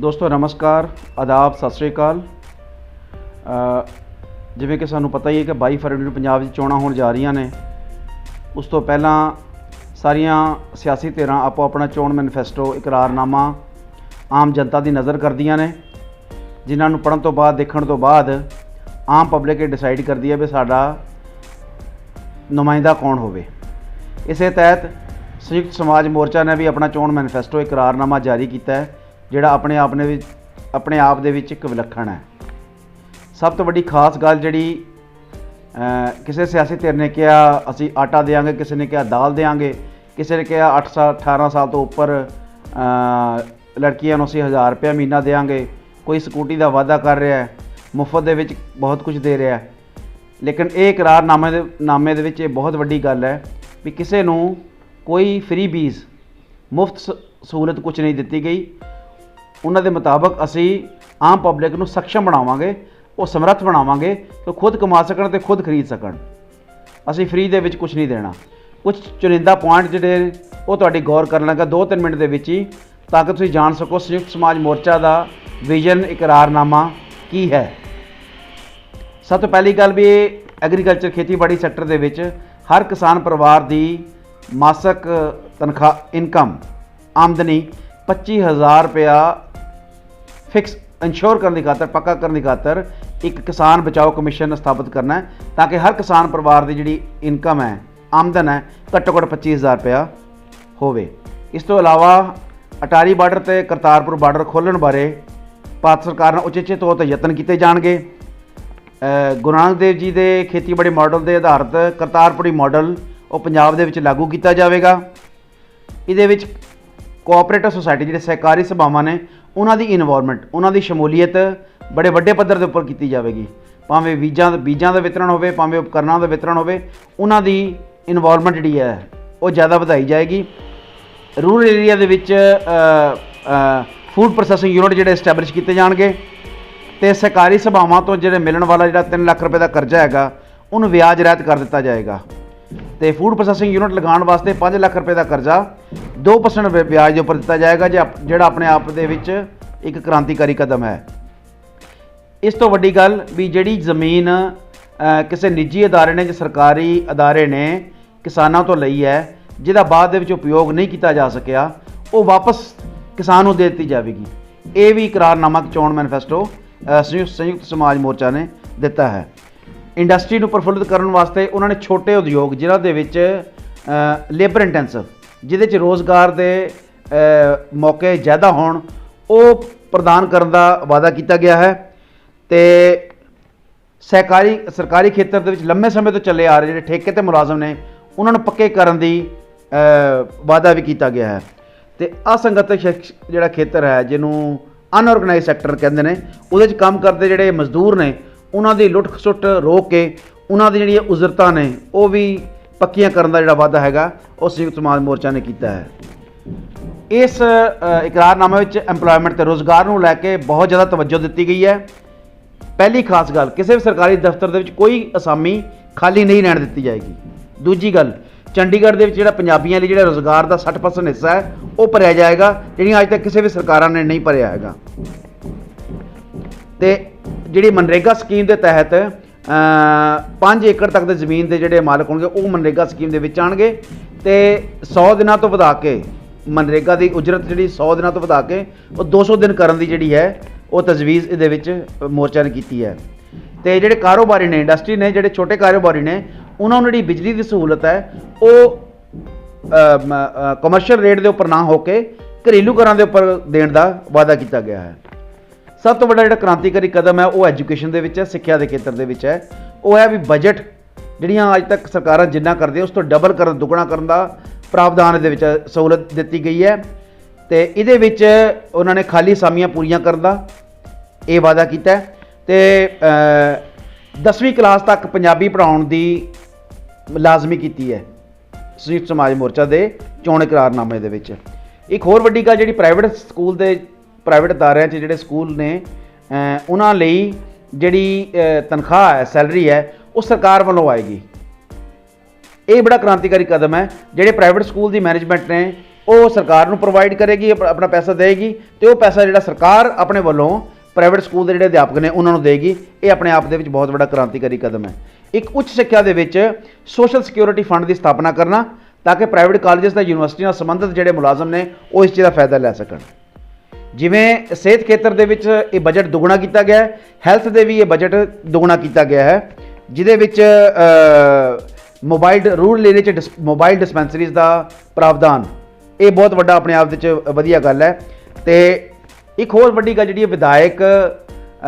ਦੋਸਤੋ, ਨਮਸਕਾਰ, ਆਦਾਬ, ਸਤਿ ਸ੍ਰੀ ਅਕਾਲ। ਜਿਵੇਂ ਕਿ ਸਾਨੂੰ ਪਤਾ ਹੀ ਹੈ ਕਿ 22 ਫਰਵਰੀ ਨੂੰ ਪੰਜਾਬ ਵਿੱਚ ਚੋਣਾਂ ਹੋਣ ਜਾ ਰਹੀਆਂ ਨੇ। ਉਸ ਤੋਂ ਪਹਿਲਾਂ ਸਾਰੀਆਂ ਸਿਆਸੀ ਧਿਰਾਂ ਆਪੋ ਆਪਣਾ ਚੋਣ ਮੈਨੀਫੈਸਟੋ ਇਕਰਾਰਨਾਮਾ ਆਮ ਜਨਤਾ ਦੀ ਨਜ਼ਰ ਕਰਦੀਆਂ ਨੇ, ਜਿਨ੍ਹਾਂ ਨੂੰ ਪੜ੍ਹਨ ਤੋਂ ਬਾਅਦ, ਦੇਖਣ ਤੋਂ ਬਾਅਦ ਆਮ ਪਬਲਿਕ ਇਹ ਡਿਸਾਈਡ ਕਰਦੀ ਹੈ ਵੀ ਸਾਡਾ ਨੁਮਾਇੰਦਾ ਕੌਣ ਹੋਵੇ। ਇਸੇ ਤਹਿਤ ਸੰਯੁਕਤ ਸਮਾਜ ਮੋਰਚਾ ਨੇ ਵੀ ਆਪਣਾ ਚੋਣ ਮੈਨੀਫੈਸਟੋ ਇਕਰਾਰਨਾਮਾ ਜਾਰੀ ਕੀਤਾ ਹੈ, ਜਿਹੜਾ ਆਪਣੇ ਆਪ ਨੇ ਵਿੱਚ ਆਪਣੇ ਆਪ ਦੇ ਵਿੱਚ ਇੱਕ ਵਿਲੱਖਣ ਹੈ। ਸਭ ਤੋਂ ਵੱਡੀ ਖਾਸ ਗੱਲ ਜਿਹੜੀ ਕਿਸੇ ਸਿਆਸੀ ਧਿਰ ਨੇ ਕਿਹਾ, ਅਸੀਂ ਆਟਾ ਦੇਵਾਂਗੇ, ਕਿਸੇ ਨੇ ਕਿਹਾ ਦਾਲ ਦੇਵਾਂਗੇ, ਕਿਸੇ ਨੇ ਕਿਹਾ 8 ਸਾਲ 18 ਸਾਲ ਤੋਂ ਉੱਪਰ ਲੜਕੀਆਂ ਨੂੰ ਅਸੀਂ 1000 ਰੁਪਏ ਮਹੀਨਾ ਦੇਵਾਂਗੇ, ਕੋਈ ਸਕੂਟੀ ਦਾ ਵਾਅਦਾ ਕਰ ਰਿਹਾ ਹੈ, ਮੁਫਤ ਦੇ ਵਿੱਚ ਬਹੁਤ ਕੁਝ ਦੇ ਰਿਹਾ ਹੈ। ਲੇਕਿਨ ਇਹ ਇਕਰਾਰਨਾਮੇ ਦੇ, ਨਾਮੇ ਦੇ ਵਿੱਚ ਇਹ ਬਹੁਤ ਵੱਡੀ ਗੱਲ ਹੈ ਵੀ ਕਿਸੇ ਨੂੰ ਕੋਈ ਫ੍ਰੀ ਬੀਜ਼ ਮੁਫਤ ਸ- ਸਹੂਲਤ ਕੁਝ ਨਹੀਂ ਦਿੱਤੀ ਗਈ। ਉਹਨਾਂ ਦੇ ਮੁਤਾਬਕ ਅਸੀਂ ਆਮ ਪਬਲਿਕ ਨੂੰ ਸક્ષਮ ਬਣਾਵਾਂਗੇ, ਉਹ ਸਮਰੱਥ ਬਣਾਵਾਂਗੇ ਕਿ ਖੁਦ ਕਮਾ ਸਕਣ ਤੇ ਖੁਦ ਖਰੀਦ ਸਕਣ। ਅਸੀਂ ਫ੍ਰੀ ਦੇ ਵਿੱਚ ਕੁਝ ਨਹੀਂ ਦੇਣਾ। ਕੁਝ ਚੁਣਿੰਦਾ ਪੁਆਇੰਟ ਜਿਹੜੇ ਉਹ ਤੁਹਾਡੀ ਗੌਰ ਕਰਨ ਲੱਗਾ। 2-3 ਮਿੰਟ ਦੇ ਵਿੱਚ ਹੀ, ਤਾਂ ਕਿ ਤੁਸੀਂ ਜਾਣ ਸਕੋ ਸੰਯੁਕਤ ਸਮਾਜ ਮੋਰਚਾ ਦਾ ਵਿਜ਼ਨ, ਇਕਰਾਰਨਾਮਾ ਕੀ ਹੈ। ਸਭ ਤੋਂ ਪਹਿਲੀ ਗੱਲ ਵੀ ਇਹ ਐਗਰੀਕਲਚਰ ਖੇਤੀਬਾੜੀ ਸੈਕਟਰ ਦੇ ਵਿੱਚ ਹਰ ਕਿਸਾਨ ਪਰਿਵਾਰ ਦੀ ਮਾਸਕ ਤਨਖਾਹ ਇਨਕਮ ਆਮਦਨੀ 25000 ਰੁਪਇਆ ਫਿਕਸ ਇਨਸ਼ੋਰ ਕਰਨ ਦੀ ਖਾਤਰ, ਪੱਕਾ ਕਰਨ ਦੀ ਖਾਤਰ ਇੱਕ ਕਿਸਾਨ ਬਚਾਓ ਕਮਿਸ਼ਨ ਸਥਾਪਿਤ ਕਰਨਾ ਹੈ ਤਾਂ ਕਿ ਹਰ ਕਿਸਾਨ ਪਰਿਵਾਰ ਦੀ ਜਿਹੜੀ ਇਨਕਮ ਹੈ, ਆਮਦਨ ਹੈ, ਘੱਟੋ ਘੱਟ 25000 ਰੁਪਇਆ ਹੋਵੇ। ਇਸ ਤੋਂ ਇਲਾਵਾ ਅਟਾਰੀ ਬਾਰਡਰ ਤੇ ਕਰਤਾਰਪੁਰ ਬਾਰਡਰ ਖੋਲ੍ਹਣ ਬਾਰੇ ਭਾਰਤ ਸਰਕਾਰ ਨਾਲ ਉਚੇਚੇ ਤੌਰ ਤੇ ਯਤਨ ਕੀਤੇ ਜਾਣਗੇ। ਗੁਰੂ ਨਾਨਕ ਦੇਵ ਜੀ ਦੇ ਖੇਤੀਬਾੜੀ ਮਾਡਲ ਦੇ ਆਧਾਰਿਤ ਕਰਤਾਰਪੁਰੀ ਮਾਡਲ ਉਹ ਪੰਜਾਬ ਦੇ ਵਿੱਚ ਲਾਗੂ ਕੀਤਾ ਜਾਵੇਗਾ। ਇਹਦੇ ਵਿੱਚ ਕੋਆਪਰੇਟਿਵ ਸੁਸਾਇਟੀ ਜਿਹੜੇ ਸਹਿਕਾਰੀ ਸਭਾਵਾਂ ਨੇ, ਉਹਨਾਂ ਦੀ ਇਨਵੋਲਵਮੈਂਟ ਉਹਨਾਂ ਦੀ ਸ਼ਮੂਲੀਅਤ ਬੜੇ ਵੱਡੇ ਪੱਧਰ ਦੇ ਉੱਪਰ ਕੀਤੀ ਜਾਵੇਗੀ। ਭਾਵੇਂ ਬੀਜਾਂ ਬੀਜਾਂ ਦਾ ਵਿਤਰਣ ਹੋਵੇ, ਭਾਵੇਂ ਉਪਕਰਨਾਂ ਦਾ ਵਿਤਰਣ ਹੋਵੇ, ਉਹਨਾਂ ਦੀ ਇਨਵੋਲਵਮੈਂਟ ਜਿਹੜੀ ਹੈ, ਉਹ ਜ਼ਿਆਦਾ ਵਧਾਈ ਜਾਏਗੀ। ਰੂਰਲ ਏਰੀਆ ਦੇ ਵਿੱਚ ਫੂਡ ਪ੍ਰੋਸੈਸਿੰਗ ਯੂਨਿਟ ਜਿਹੜੇ ਐਸਟੈਬਲਿਸ਼ ਕੀਤੇ ਜਾਣਗੇ ਤੇ ਸਹਿਕਾਰੀ ਸਭਾਵਾਂ ਤੋਂ ਜਿਹੜੇ ਮਿਲਣ ਵਾਲਾ ਜਿਹੜਾ 3 ਲੱਖ ਰੁਪਏ ਦਾ ਕਰਜ਼ਾ ਹੈਗਾ, ਉਹਨੂੰ ਵਿਆਜ ਰਹਿਤ ਕਰ ਦਿੱਤਾ ਜਾਏਗਾ। ਤੇ ਫੂਡ ਪ੍ਰੋਸੈਸਿੰਗ ਯੂਨਿਟ ਲਗਾਉਣ ਵਾਸਤੇ 5 ਲੱਖ ਰੁਪਏ ਦਾ ਕਰਜ਼ਾ। 2% ਵਿਆਜ ਦੇ ਉੱਪਰ ਦਿੱਤਾ ਜਾਏਗਾ ਜੇ ਜਿਹੜਾ ਆਪਣੇ ਆਪ ਦੇ ਵਿੱਚ ਇੱਕ ਕ੍ਰਾਂਤੀਕਾਰੀ ਕਦਮ ਹੈ। ਇਸ ਤੋਂ ਵੱਡੀ ਗੱਲ ਵੀ ਜਿਹੜੀ ਜ਼ਮੀਨ ਕਿਸੇ ਨਿੱਜੀ ਅਦਾਰੇ ਨੇ ਜਾਂ ਸਰਕਾਰੀ ਅਦਾਰੇ ਨੇ ਕਿਸਾਨਾਂ ਤੋਂ ਲਈ ਹੈ ਜਿਹਦਾ ਬਾਅਦ ਦੇ ਵਿੱਚ ਉਪਯੋਗ ਨਹੀਂ ਕੀਤਾ ਜਾ ਸਕਿਆ ਉਹ ਵਾਪਸ ਕਿਸਾਨ ਨੂੰ ਦੇ ਦਿੱਤੀ ਜਾਵੇਗੀ। ਇਹ ਵੀ ਇਕਰਾਰਨਾਮਾ ਚੋਣ ਮੈਨੀਫੈਸਟੋ ਅ, ਸੰਯੁਕਤ ਸਮਾਜ ਮੋਰਚਾ ਨੇ ਦਿੱਤਾ ਹੈ। ਇੰਡਸਟਰੀ ਨੂੰ ਪ੍ਰਫੁੱਲਿਤ ਕਰਨ ਵਾਸਤੇ ਉਹਨਾਂ ਨੇ ਛੋਟੇ ਉਦਯੋਗ, ਜਿਨ੍ਹਾਂ ਦੇ ਵਿੱਚ ਲੇਬਰ ਇੰਟੈਂਸਿਵ ਜਿਹਦੇ ਚ ਰੋਜ਼ਗਾਰ ਦੇ ਮੌਕੇ ਜ਼ਿਆਦਾ ਹੋਣ, ਉਹ ਪ੍ਰਦਾਨ ਕਰਨ ਦਾ ਵਾਅਦਾ ਕੀਤਾ ਗਿਆ ਹੈ। ਤੇ ਸਹਿਕਾਰੀ, ਸਰਕਾਰੀ ਖੇਤਰ ਦੇ ਵਿੱਚ ਲੰਮੇ ਸਮੇਂ ਤੋਂ ਚੱਲੇ ਆ ਰਹੇ ਜਿਹੜੇ ਠੇਕੇ ਤੇ ਮੁਲਾਜ਼ਮ ਨੇ, ਉਹਨਾਂ ਨੂੰ ਪੱਕੇ ਕਰਨ ਦੀ ਵਾਅਦਾ ਵੀ ਕੀਤਾ ਗਿਆ ਹੈ। ਤੇ ਅਸੰਗਤ ਸ਼ਖਸ ਜਿਹੜਾ ਖੇਤਰ ਹੈ, ਜਿਹਨੂੰ ਅਨਆਰਗੇਨਾਈਜ਼ ਸੈਕਟਰ ਕਹਿੰਦੇ ਨੇ, ਉਹਦੇ 'ਚ ਕੰਮ ਕਰਦੇ ਜਿਹੜੇ ਮਜ਼ਦੂਰ ਨੇ ਉਹਨਾਂ ਦੀ ਲੁੱਟ ਖਸੁੱਟ ਰੋਕ ਕੇ ਉਹਨਾਂ ਦੀ ਜਿਹੜੀਆਂ ਉਜ਼ਰਤਾਂ ਨੇ, ਉਹ ਵੀ ਪੱਕੀਆਂ ਕਰਨ ਦਾ ਜਿਹੜਾ ਵਾਅਦਾ ਹੈਗਾ, ਉਹ ਸੰਯੁਕਤ ਸਮਾਜ ਮੋਰਚਾ ਨੇ ਕੀਤਾ ਹੈ। ਇਸ ਇਕਰਾਰਨਾਮੇ ਵਿੱਚ EMPLOYMENT ਤੇ ਰੋਜ਼ਗਾਰ ਨੂੰ ਲੈ ਕੇ ਬਹੁਤ ਜ਼ਿਆਦਾ ਤਵੱਜੋ ਦਿੱਤੀ ਗਈ ਹੈ। ਪਹਿਲੀ ਖਾਸ ਗੱਲ, ਕਿਸੇ ਵੀ ਸਰਕਾਰੀ ਦਫ਼ਤਰ ਦੇ ਵਿੱਚ ਕੋਈ ਅਸਾਮੀ ਖਾਲੀ ਨਹੀਂ ਰਹਿਣ ਦਿੱਤੀ ਜਾਏਗੀ। ਦੂਜੀ ਗੱਲ, ਚੰਡੀਗੜ੍ਹ ਦੇ ਵਿੱਚ ਜਿਹੜਾ ਪੰਜਾਬੀਆਂ ਲਈ ਜਿਹੜਾ ਰੋਜ਼ਗਾਰ ਦਾ 60% ਹਿੱਸਾ ਹੈ, ਉਹ ਭਰਿਆ ਜਾਏਗਾ, ਜਿਹੜੀਆਂ ਅੱਜ ਤੱਕ ਕਿਸੇ ਵੀ ਸਰਕਾਰਾਂ ਨੇ ਨਹੀਂ ਭਰਿਆ ਹੈਗਾ। ਤੇ ਜਿਹੜੀ ਮਨਰੇਗਾ ਸਕੀਮ ਦੇ ਤਹਿਤ 5 ਏਕੜ ਤੱਕ ਦੇ ਜ਼ਮੀਨ ਦੇ ਜਿਹੜੇ ਮਾਲਕ ਹੋਣਗੇ, ਉਹ ਮਨਰੇਗਾ ਸਕੀਮ ਦੇ ਵਿੱਚ ਆਣਗੇ ਤੇ 100 ਦਿਨਾਂ ਤੋਂ ਵਧਾ ਕੇ ਮਨਰੇਗਾ ਦੀ ਉਜਰਤ ਜਿਹੜੀ 100 ਦਿਨਾਂ ਤੋਂ ਵਧਾ ਕੇ ਉਹ 200 ਦਿਨ ਕਰਨ ਦੀ ਜਿਹੜੀ ਹੈ, ਉਹ ਤਜਵੀਜ਼ ਇਹਦੇ ਵਿੱਚ ਮੋਰਚਾ ਨੇ ਕੀਤੀ ਹੈ। ਤੇ ਜਿਹੜੇ ਕਾਰੋਬਾਰੀ ਨੇ, ਇੰਡਸਟਰੀ ਨੇ, ਜਿਹੜੇ ਛੋਟੇ ਕਾਰੋਬਾਰੀ ਨੇ, ਉਹਨਾਂ ਨੂੰ ਜਿਹੜੀ ਬਿਜਲੀ ਦੀ ਸਹੂਲਤ ਹੈ, ਉਹ ਕਮਰਸ਼ੀਅਲ ਰੇਟ ਦੇ ਉੱਪਰ ਨਾ ਹੋ ਕੇ ਘਰੇਲੂ ਘਰਾਂ ਦੇ ਉੱਪਰ ਦੇਣ ਦਾ ਵਾਅਦਾ ਕੀਤਾ ਗਿਆ ਹੈ। ਸਭ ਤੋਂ ਵੱਡਾ ਜਿਹੜਾ ਕ੍ਰਾਂਤੀਕਾਰੀ ਕਦਮ ਹੈ, ਉਹ ਐਜੂਕੇਸ਼ਨ ਦੇ ਵਿੱਚ ਹੈ, ਸਿੱਖਿਆ ਦੇ ਖੇਤਰ ਦੇ ਵਿੱਚ ਹੈ। ਉਹ ਹੈ ਵੀ ਬਜਟ ਜਿਹੜੀਆਂ ਅੱਜ ਤੱਕ ਸਰਕਾਰਾਂ ਜਿੰਨਾ ਕਰਦੇ ਉਸ ਤੋਂ ਡਬਲ ਕਰਨ, ਦੁੱਗਣਾ ਕਰਨ ਦਾ ਪ੍ਰਾਵਧਾਨ ਦੇ ਵਿੱਚ ਸਹੂਲਤ ਦਿੱਤੀ ਗਈ ਹੈ। ਤੇ ਇਹਦੇ ਵਿੱਚ ਉਹਨਾਂ ਨੇ ਖਾਲੀ ਅਸਾਮੀਆਂ ਪੂਰੀਆਂ ਕਰਨ ਦਾ ਇਹ ਵਾਅਦਾ ਕੀਤਾ ਹੈ। ਤੇ 10ਵੀਂ ਕਲਾਸ ਤੱਕ ਪੰਜਾਬੀ ਪੜ੍ਹਾਉਣ ਦੀ ਲਾਜ਼ਮੀ ਕੀਤੀ ਹੈ ਸੰਯੁਕਤ ਸਮਾਜ ਮੋਰਚਾ ਦੇ ਚੋਣ ਇਕਰਾਰਨਾਮੇ ਦੇ ਵਿੱਚ। ਇੱਕ ਹੋਰ ਵੱਡੀ ਗੱਲ ਜਿਹੜੀ ਪ੍ਰਾਈਵੇਟ ਸਕੂਲ ਦੇ ਪ੍ਰਾਈਵੇਟ ਅਦਾਰਿਆਂ 'ਚ ਜਿਹੜੇ ਸਕੂਲ ਨੇ ਉਹਨਾਂ ਲਈ ਜਿਹੜੀ ਤਨਖਾਹ ਹੈ ਸੈਲਰੀ ਹੈ, ਉਹ ਸਰਕਾਰ ਵੱਲੋਂ ਆਏਗੀ। ਇਹ ਬੜਾ ਕ੍ਰਾਂਤੀਕਾਰੀ ਕਦਮ ਹੈ। ਜਿਹੜੇ ਪ੍ਰਾਈਵੇਟ ਸਕੂਲ ਦੀ ਮੈਨੇਜਮੈਂਟ ਨੇ, ਉਹ ਸਰਕਾਰ ਨੂੰ ਪ੍ਰੋਵਾਈਡ ਕਰੇਗੀ ਆਪਣਾ ਪੈਸਾ ਦੇਗੀ ਤੇ ਉਹ ਪੈਸਾ ਜਿਹੜਾ ਸਰਕਾਰ ਆਪਣੇ ਵੱਲੋਂ ਪ੍ਰਾਈਵੇਟ ਸਕੂਲ ਦੇ ਜਿਹੜੇ ਅਧਿਆਪਕ ਨੇ, ਉਹਨਾਂ ਨੂੰ ਦੇਗੀ ਇਹ ਆਪਣੇ ਆਪ ਦੇ ਵਿੱਚ ਬਹੁਤ ਵੱਡਾ ਕ੍ਰਾਂਤੀਕਾਰੀ ਕਦਮ ਹੈ। ਇੱਕ ਉੱਚ ਸਿੱਖਿਆ ਦੇ ਵਿੱਚ ਸੋਸ਼ਲ ਸਿਕਿਉਰਿਟੀ ਫੰਡ ਦੀ ਸਥਾਪਨਾ ਕਰਨਾ, ਤਾਂ ਕਿ ਪ੍ਰਾਈਵੇਟ ਕਾਲਜਸ ਤੇ ਯੂਨੀਵਰਸਿਟੀਆਂ ਨਾਲ ਸੰਬੰਧਿਤ ਜਿਹੜੇ ਮੁਲਾਜ਼ਮ ਨੇ, ਉਹ ਇਸ ਚੀਜ਼ ਦਾ ਫਾਇਦਾ ਲੈ ਸਕਣ। ਜਿਵੇਂ ਸਿਹਤ ਖੇਤਰ ਦੇ ਵਿੱਚ ਇਹ ਬਜਟ ਦੁੱਗਣਾ ਕੀਤਾ ਗਿਆ ਹੈ ਹੈਲਥ ਦੇ ਵੀ ਇਹ ਬਜਟ ਦੁੱਗਣਾ ਕੀਤਾ ਗਿਆ ਹੈ, ਜਿਹਦੇ ਵਿੱਚ ਮੋਬਾਈਲ ਰੂਰਲ ਏਰੀਆ 'ਚ ਡਿਸ- ਮੋਬਾਈਲ ਡਿਸਪੈਂਸਰੀਜ਼ ਦਾ ਪ੍ਰਾਵਧਾਨ। ਇਹ ਬਹੁਤ ਵੱਡਾ ਆਪਣੇ ਆਪ ਦੇ ਵਿੱਚ ਵਧੀਆ ਗੱਲ ਹੈ। ਤੇ ਇੱਕ ਹੋਰ ਵੱਡੀ ਗੱਲ ਜਿਹੜੀ ਹੈ, ਵਿਧਾਇਕ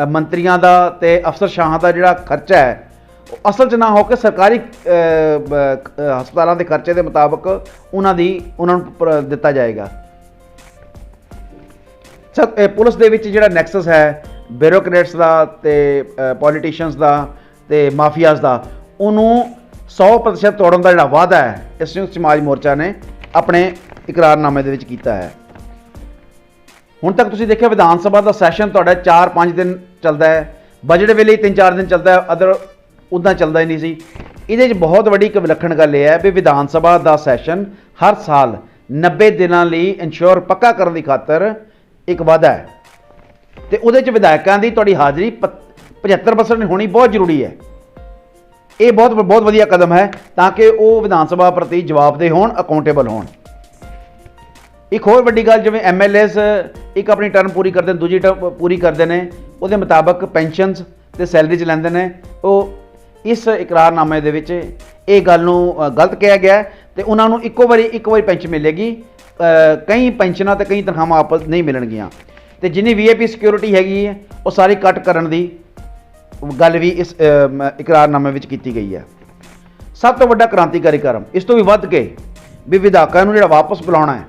ਮੰਤਰੀਆਂ ਦਾ ਤੇ ਅਫਸਰਸ਼ਾਹਾਂ ਦਾ ਜਿਹੜਾ ਖਰਚਾ ਹੈ, ਉਹ ਅਸਲ 'ਚ ਨਾ ਹੋ ਕੇ ਸਰਕਾਰੀ ਹਸਪਤਾਲਾਂ ਦੇ ਖਰਚੇ ਦੇ ਮੁਤਾਬਕ ਉਹਨਾਂ ਦੀ, ਉਹਨਾਂ ਨੂੰ ਪ- ਦਿੱਤਾ ਜਾਏਗਾ। ਸਰ ਪੁਲਿਸ ਦੇ ਵਿੱਚ ਜਿਹੜਾ ਨੈਕਸਸ ਹੈ ਬਿਊਰੋਕਰੇਟਸ ਦਾ ਤੇ ਪੋਲੀਟੀਸ਼ੀਅਨਸ ਦਾ ਤੇ ਮਾਫੀਆਜ਼ ਦਾ, ਉਹਨੂੰ 100% ਤੋੜਨ ਦਾ ਜਿਹੜਾ ਵਾਅਦਾ ਹੈ, ਇਸ ਸੰਯੁਕਤ ਸਮਾਜ ਮੋਰਚਾ ਨੇ ਆਪਣੇ ਇਕਰਾਰਨਾਮੇ ਦੇ ਵਿੱਚ ਕੀਤਾ ਹੈ। ਹੁਣ ਤੱਕ ਤੁਸੀਂ ਦੇਖਿਆ ਵਿਧਾਨ ਸਭਾ ਦਾ ਸੈਸ਼ਨ ਤੁਹਾਡਾ 4-5 ਦਿਨ ਚੱਲਦਾ ਹੈ ਬਜਟ ਵੇਲੇ ਹੀ 3-4 ਦਿਨ ਚੱਲਦਾ ਹੈ ਅਦਰ ਉਦਾਂ ਚੱਲਦਾ ਹੀ ਨਹੀਂ ਸੀ। ਇਹਦੇ 'ਚ ਬਹੁਤ ਵੱਡੀ ਇੱਕ ਵਿਲੱਖਣ ਗੱਲ ਇਹ ਹੈ ਵੀ ਵਿਧਾਨ ਸਭਾ ਦਾ ਸੈਸ਼ਨ ਹਰ ਸਾਲ 90 ਦਿਨਾਂ ਲਈ ਇਨਸ਼ੋਰ ਪੱਕਾ ਕਰਨ ਦੀ ਖਾਤਰ ਇੱਕ ਵਾਅਦਾ ਹੈ। ਤੇ ਉਹਦੇ 'ਚ ਵਿਧਾਇਕਾਂ ਦੀ ਤੁਹਾਡੀ ਹਾਜ਼ਰੀ ਪ- 75% ਹੋਣੀ ਬਹੁਤ ਜ਼ਰੂਰੀ ਹੈ। ਇਹ ਬਹੁਤ ਬਹੁਤ ਵਧੀਆ ਕਦਮ ਹੈ ਤਾਂ ਕਿ ਉਹ ਵਿਧਾਨ ਸਭਾ ਪ੍ਰਤੀ ਜਵਾਬਦੇਹ ਹੋਣ ਅਕਾਊਂਟੇਬਲ ਹੋਣ। ਇੱਕ ਹੋਰ ਵੱਡੀ ਗੱਲ, ਜਿਵੇਂ ਐਮਐਲਏਸ ਇੱਕ ਆਪਣੀ ਟਰਮ ਪੂਰੀ ਕਰਦੇ ਨੇ, ਦੂਜੀ ਟਰਮ ਪੂਰੀ ਕਰਦੇ ਨੇ, ਉਹਦੇ ਮੁਤਾਬਕ ਪੈਨਸ਼ਨਸ ਤੇ ਸੈਲਰੀਜ਼ ਲੈਂਦੇ ਨੇ। ਉਹ ਇਸ ਇਕਰਾਰਨਾਮੇ ਦੇ ਵਿੱਚ ਇਹ ਗੱਲ ਨੂੰ ਗਲਤ ਕਿਹਾ ਗਿਆ ਹੈ ਤੇ ਉਹਨਾਂ ਨੂੰ ਇੱਕੋ ਵਾਰੀ ਇੱਕੋ ਵਾਰੀ ਪੈਨਸ਼ਨ ਮਿਲੇਗੀ। ਕਈ ਪੈਨਸ਼ਨਾਂ ਤੇ ਕਈ ਤਨਖਾਹਾਂ ਆਪਸ ਨਹੀਂ ਮਿਲਣਗੀਆਂ। ਤੇ ਜਿੰਨੀ ਵੀਆਈਪੀ ਸਿਕਿਉਰਿਟੀ ਹੈਗੀ ਹੈ, ਉਹ ਸਾਰੀ ਕੱਟ ਕਰਨ ਦੀ ਗੱਲ ਵੀ ਇਸ ਇਕਰਾਰਨਾਮੇ ਵਿੱਚ ਕੀਤੀ ਗਈ ਹੈ। ਸਭ ਤੋਂ ਵੱਡਾ ਕ੍ਰਾਂਤੀਕਾਰੀ ਕਰਮ, ਇਸ ਤੋਂ ਵੀ ਵੱਧ ਕੇ ਵੀ ਵਿਧਾਇਕਾਂ ਨੂੰ ਜਿਹੜਾ ਵਾਪਸ ਬੁਲਾਉਣਾ ਹੈ।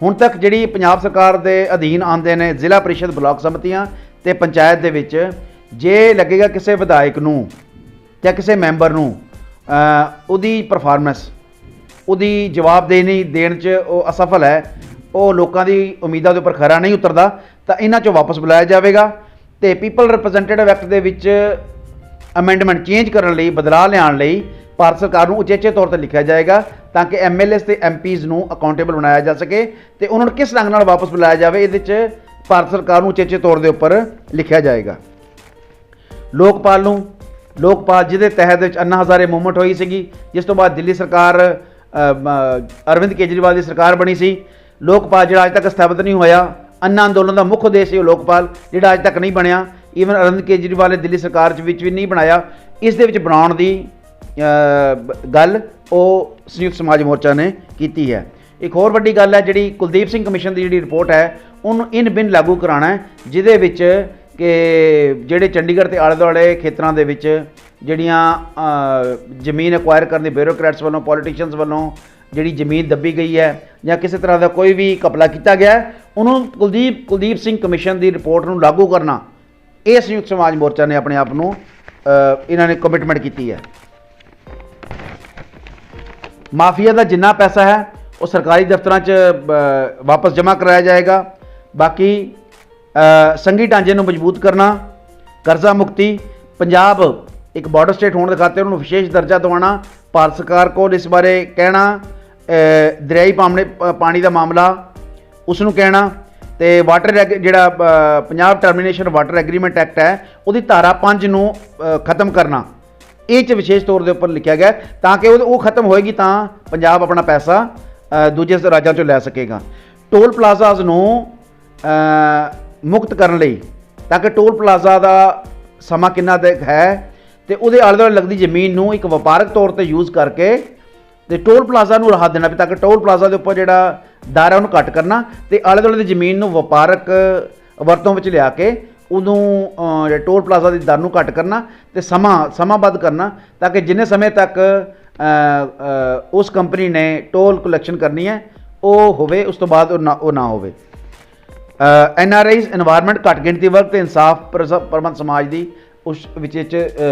ਹੁਣ ਤੱਕ ਜਿਹੜੀ ਪੰਜਾਬ ਸਰਕਾਰ ਦੇ ਅਧੀਨ ਆਉਂਦੇ ਨੇ, ਜ਼ਿਲ੍ਹਾ ਪ੍ਰੀਸ਼ਦ ਬਲਾਕ ਸਮਿਤੀਆਂ ਤੇ ਪੰਚਾਇਤ ਦੇ ਵਿੱਚ, ਜੇ ਲੱਗੇਗਾ ਕਿਸੇ ਵਿਧਾਇਕ ਨੂੰ ਜਾਂ ਕਿਸੇ ਮੈਂਬਰ ਨੂੰ ਉਹਦੀ ਪਰਫਾਰਮੈਂਸ ਉਹਦੀ ਜਵਾਬਦੇਹੀ ਦੇਣ 'ਚ ਉਹ ਅਸਫਲ ਹੈ। ਉਹ ਲੋਕਾਂ ਦੀ ਉਮੀਦਾਂ ਦੇ ਉੱਪਰ ਖਰਾ ਨਹੀਂ ਉਤਰਦਾ। ਤਾਂ ਇਹਨਾਂ 'ਚੋਂ ਵਾਪਸ ਬੁਲਾਇਆ ਜਾਵੇਗਾ ਤੇ ਪੀਪਲ ਰਿਪਰੈਜ਼ੈਂਟੇਟਿਵ ਐਕਟ ਦੇ ਵਿੱਚ ਅਮੈਂਡਮੈਂਟ ਚੇਂਜ ਕਰਨ ਲਈ, ਬਦਲਾਅ ਲਿਆਉਣ ਲਈ ਭਾਰਤ ਸਰਕਾਰ ਨੂੰ ਉਚੇਚੇ ਤੌਰ ਤੇ ਲਿਖਿਆ ਜਾਏਗਾ ਤਾਂ ਕਿ ਐਮਐਲਏਸ ਤੇ ਐਮਪੀਜ਼ ਨੂੰ ਅਕਾਊਂਟੇਬਲ ਬਣਾਇਆ ਜਾ ਸਕੇ ਤੇ ਉਹਨਾਂ ਨੂੰ ਕਿਸ ਰੰਗ ਨਾਲ ਵਾਪਸ ਬੁਲਾਇਆ ਜਾਵੇ, ਇਹਦੇ 'ਚ ਭਾਰਤ ਸਰਕਾਰ ਨੂੰ ਉਚੇਚੇ ਤੌਰ ਦੇ ਉੱਪਰ ਲਿਖਿਆ ਜਾਏਗਾ। ਲੋਕਪਾਲ ਨੂੰ ਲੋਕਪਾਲ ਜਿਹਦੇ ਤਹਿਤ ਵਿੱਚ ਅੰਨਾ ਹਜ਼ਾਰੇ ਮੂਵਮੈਂਟ ਹੋਈ ਸੀਗੀ, ਜਿਸ ਤੋਂ ਬਾਅਦ ਦਿੱਲੀ ਸਰਕਾਰ ਅਰਵਿੰਦ ਕੇਜਰੀਵਾਲ ਦੀ ਸਰਕਾਰ ਬਣੀ ਸੀ। ਲੋਕਪਾਲ ਜਿਹੜਾ ਅੱਜ ਤੱਕ ਸਥਾਪਿਤ ਨਹੀਂ ਹੋਇਆ, ਅੰਨਾ ਅੰਦੋਲਨ ਦਾ ਮੁੱਖ ਉਦੇਸ਼ ਸੀ ਉਹ ਲੋਕਪਾਲ, ਜਿਹੜਾ ਅੱਜ ਤੱਕ ਨਹੀਂ ਬਣਿਆ। ਈਵਨ ਅਰਵਿੰਦ ਕੇਜਰੀਵਾਲ ਨੇ ਦਿੱਲੀ ਸਰਕਾਰ ਚ ਵਿੱਚ ਵੀ ਨਹੀਂ ਬਣਾਇਆ। ਇਸ ਦੇ ਵਿੱਚ ਬਣਾਉਣ ਦੀ ਗੱਲ ਉਹ ਸੰਯੁਕਤ ਸਮਾਜ ਮੋਰਚਾ ਨੇ ਕੀਤੀ ਹੈ। ਇੱਕ ਹੋਰ ਵੱਡੀ ਗੱਲ ਹੈ, ਜਿਹੜੀ ਕੁਲਦੀਪ ਸਿੰਘ ਕਮਿਸ਼ਨ ਦੀ ਜਿਹੜੀ ਰਿਪੋਰਟ ਹੈ, ਉਹਨੂੰ ਇਨ ਬਿਨ ਲਾਗੂ ਕਰਾਉਣਾ ਹੈ, ਜਿਹਦੇ ਵਿੱਚ ਕਿ ਜਿਹੜੇ ਚੰਡੀਗੜ੍ਹ ਤੇ ਆਲੇ ਦੁਆਲੇ ਖੇਤਰਾਂ ਦੇ ਵਿੱਚ ਜਿਹੜੀਆਂ ਜ਼ਮੀਨ ਐਕਵਾਇਰ ਕਰਨ ਦੇ ਬਿਊਰੋਕਰੈਟਸ ਵੱਲੋਂ ਪੋਲੀਟੀਸ਼ੀਅਨਸ ਵੱਲੋਂ ਜਿਹੜੀ ਜ਼ਮੀਨ ਦੱਬੀ ਗਈ ਹੈ ਜਾਂ ਕਿਸੇ ਤਰ੍ਹਾਂ ਦਾ ਕੋਈ ਵੀ ਕਪਲਾ ਕੀਤਾ ਗਿਆ ਉਹਨੂੰ ਕੁਲਦੀਪ ਕੁਲਦੀਪ ਸਿੰਘ ਕਮਿਸ਼ਨ ਦੀ ਰਿਪੋਰਟ ਨੂੰ ਲਾਗੂ ਕਰਨਾ ਇਹ ਸੰਯੁਕਤ ਸਮਾਜ ਮੋਰਚਾ ਨੇ ਆਪਣੇ ਆਪ ਨੂੰ ਇਹਨਾਂ ਨੇ ਕਮਿਟਮੈਂਟ ਕੀਤੀ ਹੈ। ਮਾਫੀਆ ਦਾ ਜਿੰਨਾ ਪੈਸਾ ਹੈ ਉਹ ਸਰਕਾਰੀ ਦਫ਼ਤਰਾਂ 'ਚ ਵਾਪਸ ਜਮ੍ਹਾਂ ਕਰਾਇਆ ਜਾਏਗਾ। ਬਾਕੀ ਅ, ਸੰਘੀ ਢਾਂਚੇ ਨੂੰ ਮਜ਼ਬੂਤ ਕਰਨਾ ਕਰਜ਼ਾ ਮੁਕਤੀ ਪੰਜਾਬ ਇੱਕ ਬਾਰਡਰ ਸਟੇਟ ਹੋਣ ਦੇ ਖਾਤੇ ਉਹਨੂੰ ਵਿਸ਼ੇਸ਼ ਦਰਜਾ ਦਿਵਾਉਣਾ, ਭਾਰਤ ਸਰਕਾਰ ਕੋਲ ਇਸ ਬਾਰੇ ਕਹਿਣਾ ਦਰਿਆਈ ਪਾਮਣੇ ਪਾਣੀ ਦਾ ਮਾਮਲਾ ਉਸ ਨੂੰ ਕਹਿਣਾ ਤੇ ਵਾਟਰ ਰੈਗ- ਜਿਹੜਾ Punjab termination water agreement act ਹੈ, ਉਹਦੀ ਧਾਰਾ 5 ਨੂੰ ਖਤਮ ਕਰਨਾ। ਇਹ ਚ ਵਿਸ਼ੇਸ਼ ਤੌਰ ਦੇ ਉੱਪਰ ਲਿਖਿਆ ਗਿਆ ਤਾਂ ਕਿ ਉਹ ਖਤਮ ਹੋਏਗੀ ਤਾਂ ਪੰਜਾਬ ਆਪਣਾ ਪੈਸਾ ਦੂਜੇ ਰਾਜਾਂ ਚੋਂ ਲੈ ਸਕੇਗਾ। ਟੋਲ ਪਲਾਜ਼ਾਸ ਨੂੰ ਮੁਕਤ ਕਰਨ ਲਈ, ਤਾਂ ਕਿ ਟੋਲ ਪਲਾਜ਼ਾ ਦਾ ਸਮਾਂ ਕਿੰਨਾ ਹੈ ਤੇ ਉਹਦੇ ਆਲੇ ਦੁਆਲੇ ਲੱਗਦੀ ਜ਼ਮੀਨ ਨੂੰ ਇੱਕ ਵਪਾਰਕ ਤੌਰ ਤੇ ਯੂਜ਼ ਕਰਕੇ ਤੇ ਟੋਲ ਪਲਾਜ਼ਾ ਨੂੰ ਰਾਹਤ ਦੇਣਾ ਵੀ ਤਾਂ ਕਿ ਟੋਲ ਪਲਾਜ਼ਾ ਦੇ ਉੱਪਰ ਜਿਹੜਾ ਦਾਇਰਾ ਉਹਨੂੰ ਘੱਟ ਕਰਨਾ ਤੇ ਆਲੇ ਦੁਆਲੇ ਦੀ ਜ਼ਮੀਨ ਨੂੰ ਵਪਾਰਕ ਵਰਤੋਂ ਵਿੱਚ ਲਿਆ ਕੇ ਉਦੋਂ ਜਿਹੜਾ ਟੋਲ ਪਲਾਜ਼ਾ ਦੀ ਦਰ ਨੂੰ ਘੱਟ ਕਰਨਾ ਤੇ ਸਮਾਂ ਸਮਾਂਬੱਧ ਕਰਨਾ ਤਾਂ ਕਿ ਜਿੰਨੇ ਸਮੇਂ ਤੱਕ ਉਸ ਕੰਪਨੀ ਨੇ ਟੋਲ ਕਲੈਕਸ਼ਨ ਕਰਨੀ ਹੈ, ਉਹ ਹੋਵੇ, ਉਸ ਤੋਂ ਬਾਅਦ ਉਹ ਨਾ ਹੋਵੇ। ਐਨ ਆਰ ਆਈਜ਼ এনवायरमेंट ਘੱਟ ਗਿਣਤੀ ਵਰਗ ਤੇ ਇਨਸਾਫ ਪ੍ਰਬੰਧ ਸਮਾਜ ਦੀ ਉਸ ਵਿੱਚ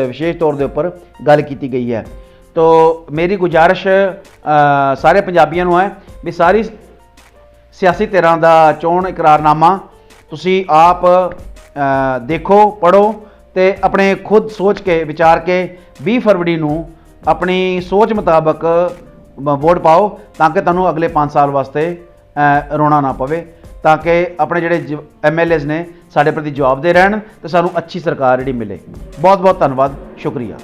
ਵਿਸ਼ੇਸ਼ ਤੌਰ ਦੇ ਉੱਪਰ ਗੱਲ ਕੀਤੀ ਗਈ ਹੈ। ਤੋ ਮੇਰੀ ਗੁਜ਼ਾਰਿਸ਼ ਸਾਰੇ ਪੰਜਾਬੀਆਂ ਨੂੰ ਹੈ ਵੀ ਸਾਰੀ ਸਿਆਸੀ ਧਿਰਾਂ ਦਾ ਚੋਣ ਇਕਰਾਰਨਾਮਾ ਤੁਸੀਂ ਆਪ ਦੇਖੋ ਪੜੋ ਤੇ ਆਪਣੇ ਖੁਦ ਸੋਚ ਕੇ, ਵਿਚਾਰ ਕੇ 20 ਫਰਵਰੀ ਨੂੰ ਆਪਣੀ ਸੋਚ ਮੁਤਾਬਕ ਵ- ਵੋਟ ਪਾਓ ਤਾਂ ਕਿ ਤੁਹਾਨੂੰ ਅਗਲੇ 5 ਸਾਲ ਵਾਸਤੇ ਰੋਣਾ ਨਾ ਪਵੇ। ਤਾਂ ਕਿ ਆਪਣੇ ਜਿਹੜੇ ਐਮਐਲਏਜ਼ ਨੇ ਸਾਡੇ ਪ੍ਰਤੀ ਜਵਾਬਦੇ ਰਹਿਣ ਤੇ ਸਾਨੂੰ ਅੱਛੀ ਸਰਕਾਰ ਜਿਹੜੀ ਮਿਲੇ। ਬਹੁਤ ਬਹੁਤ ਧੰਨਵਾਦ, ਸ਼ੁਕਰੀਆ।